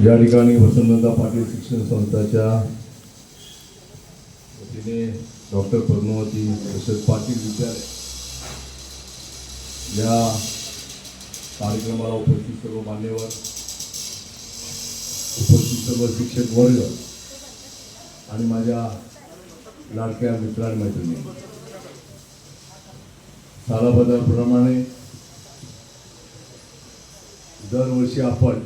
या ठिकाणी वसंतदा पाटील शिक्षण संस्थाच्या वतीने डॉक्टर पद्मावती तसेच पाटील विद्यालय या कार्यक्रमाला उपस्थित सर्व मान्यवर उपस्थित सर्व शिक्षक वर्ग आणि माझ्या लाडक्या मित्र मैत्रिणी. सालाबद्दलप्रमाणे दरवर्षी आपण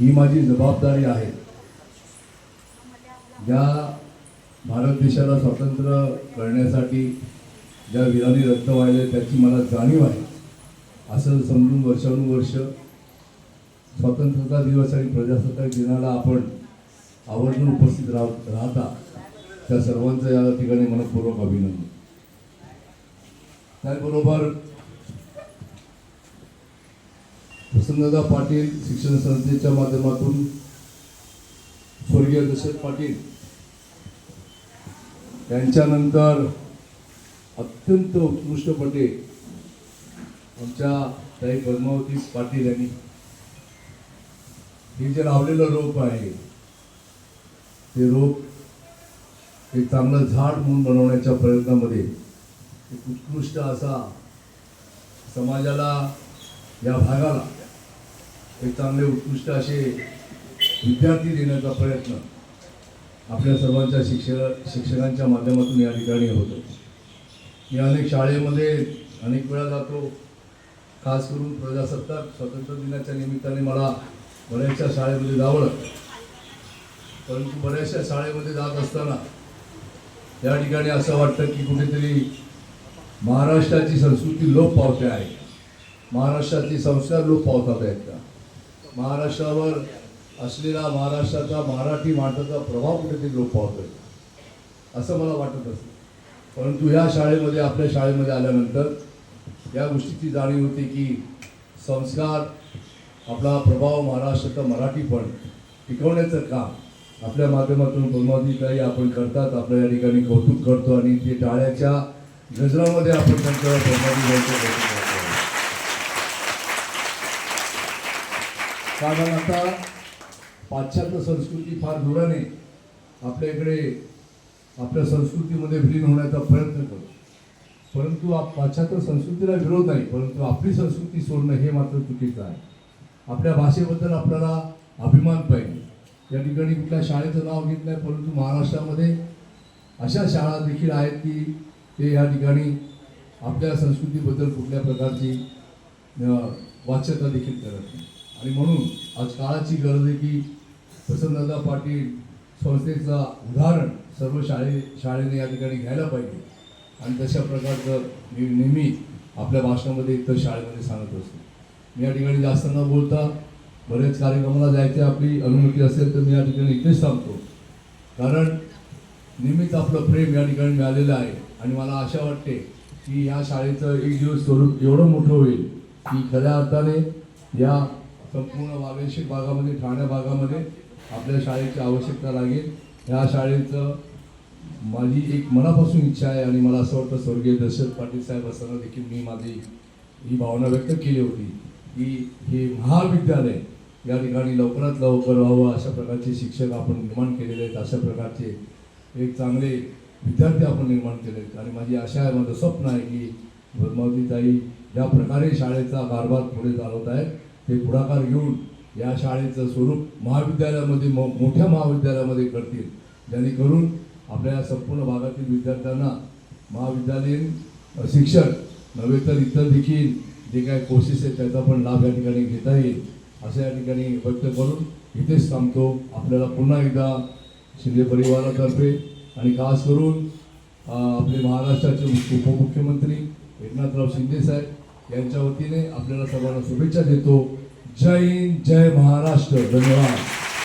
ही माझी जबाबदारी आहे. ज्या भारत देशाला स्वातंत्र्य करण्यासाठी ज्या वीरांनी रक्त व्हायले त्याची मला जाणीव आहे. असं समजून वर्षानुवर्ष स्वातंत्र्यता दिवस आणि प्रजासत्ताक दिनाला आपण आवर्जून उपस्थित राह राहता. त्या सर्वांचं या ठिकाणी मनपूर्वक अभिनंदन. त्याचबरोबर प्रसन्नदा पाटील शिक्षण संस्थेच्या माध्यमातून स्वर्गीय दशरथ पाटील यांच्यानंतर अत्यंत उत्कृष्टपणे आमच्या ताई पद्मावती पाटील यांनी. हे जे लावलेलं रोप आहे ते रोप एक चांगलं झाड म्हणून बनवण्याच्या प्रयत्नामध्ये एक उत्कृष्ट असा समाजाला या भागाला एक चांगले उत्कृष्ट असे विद्यार्थी देण्याचा प्रयत्न आपल्या सर्वांच्या शिक्षक शिक्षकांच्या माध्यमातून या ठिकाणी होतो. मी अनेक शाळेमध्ये अनेक वेळा जातो. खास करून प्रजासत्ताक स्वातंत्र्य दिनाच्या निमित्ताने मला बऱ्याचशा शाळेमध्ये जावं लागतं. परंतु बऱ्याचशा शाळेमध्ये जात असताना या ठिकाणी असं वाटतं की कुठेतरी महाराष्ट्राची संस्कृती लोप पावते आहे. महाराष्ट्राचे संस्कार लोप पावतात आहेत का? महाराष्ट्रावर असलेला महाराष्ट्राचा मराठी माणसाचा प्रभाव कुठेतरी लोप पावतोय. असं मला वाटत असतं. परंतु ह्या शाळेमध्ये आपल्या शाळेमध्ये आल्यानंतर या गोष्टीची जाणीव होते की संस्कार आपला प्रभाव महाराष्ट्राचा मराठीपण टिकवण्याचं काम आपल्या माध्यमातून पद्मावतीताई आपण करतात आपल्या या ठिकाणी कौतुक करतो आणि ते टाळ्याच्या गजरामध्ये आपण त्यांचं पद्मावतीताईंचं कौतुक करतो कारण आता पाश्चात्य संस्कृती फार जोराने आपल्या इकडे आपल्या संस्कृतीमध्ये विलीन होण्याचा प्रयत्न करतो. परंतु आप- पाश्चात्य संस्कृतीला विरोध नाही परंतु आपली संस्कृती सोडणं हे मात्र चुकीचं आहे. आपल्या भाषेबद्दल आपल्याला अभिमान पाहिजे. या ठिकाणी कुठल्या शाळेचं नाव घेत नाही परंतु महाराष्ट्रामध्ये अशा शाळा देखील आहेत की ते या ठिकाणी आपल्या संस्कृतीबद्दल कुठल्या प्रकारची वाच्यता देखील करत नाही. आणि म्हणून आज काळाची गरज आहे की प्रसन्नदा पाटील संस्थेचा उदाहरण सर्व शाळे शाळेने या ठिकाणी घ्यायला पाहिजे. आणि तशा प्रकारचं मी नेहमी आपल्या भाषणामध्ये इतर शाळेमध्ये सांगत असतो. मी या ठिकाणी जास्त न बोलता बरेच कार्यक्रमाला जायची आपली अनुमती असेल तर मी या ठिकाणी इथेच थांबतो. कारण नेहमीच आपलं प्रेम या ठिकाणी मिळालेलं आहे. आणि मला आशा वाटते की या शाळेचं एक दिवस स्वरूप एवढं मोठं होईल की खऱ्या अर्थाने या संपूर्ण वागेश्वर भागामध्ये ठाणे भागामध्ये आपल्या शाळेची आवश्यकता लागेल. या शाळेचं माझी एक मनापासून इच्छा आहे आणि मला असं वाटतं स्वर्गीय दशरथ पाटील साहेब असताना देखील मी माझी ही भावना व्यक्त केली होती की हे महाविद्यालय या ठिकाणी लवकरात लवकर व्हावं अशा प्रकारचे शिक्षक आपण निर्माण केलेले आहेत अशा प्रकारचे एक चांगले विद्यार्थी आपण निर्माण केले आहेत. आणि माझी आशा आहे माझं स्वप्न आहे की ताई ज्या प्रकारे शाळेचा कारभार पुढे चालवत आहेत. ते पुढाकार घेऊन या शाळेचं स्वरूप महाविद्यालयामध्ये मो मोठ्या महाविद्यालयामध्ये करतील. जेणेकरून आपल्या या संपूर्ण भागातील विद्यार्थ्यांना महाविद्यालयीन शिक्षण नव्हे तर इतर देखील जे काही कोर्सेस आहेत त्याचा पण लाभ या ठिकाणी घेता येईल असं या ठिकाणी व्यक्त करून इथेच थांबतो. आपल्याला पुन्हा एकदा शिंदे परिवारातर्फे आणि खास करून आपले महाराष्ट्राचे उपमुख्यमंत्री एकनाथराव शिंदे साहेब यांच्या वतीने आपल्याला सर्वांना शुभेच्छा देतो. जय हिंद जय महाराष्ट्र. धन्यवाद.